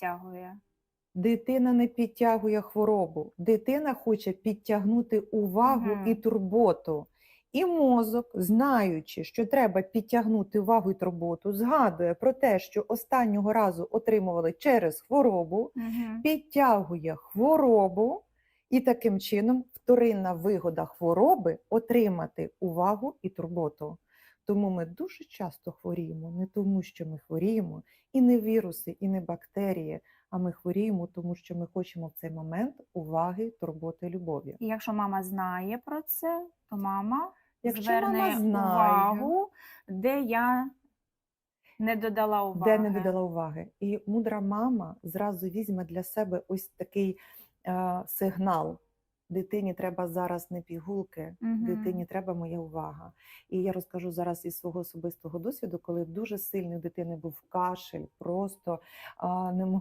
підтягує. Дитина не підтягує хворобу. Дитина хоче підтягнути увагу Мгм. і турботу. І мозок, знаючи, що треба підтягнути увагу і турботу, згадує про те, що останнього разу отримували через хворобу, Мгм. підтягує хворобу, і таким чином вторинна вигода хвороби отримати увагу і турботу. Тому ми дуже часто хворіємо, не тому, що ми хворіємо, і не віруси, і не бактерії, а ми хворіємо, тому що ми хочемо в цей момент уваги, турботи, любові. І якщо мама знає про це, то мама Якщо зверне мама знає, увагу, де я не додала уваги. де не додала уваги. І мудра мама зразу візьме для себе ось такий е, сигнал. Дитині треба зараз не пігулки, Мгм. дитині треба моя увага. І я розкажу зараз із свого особистого досвіду, коли дуже сильний у дитини був кашель, просто а, не могла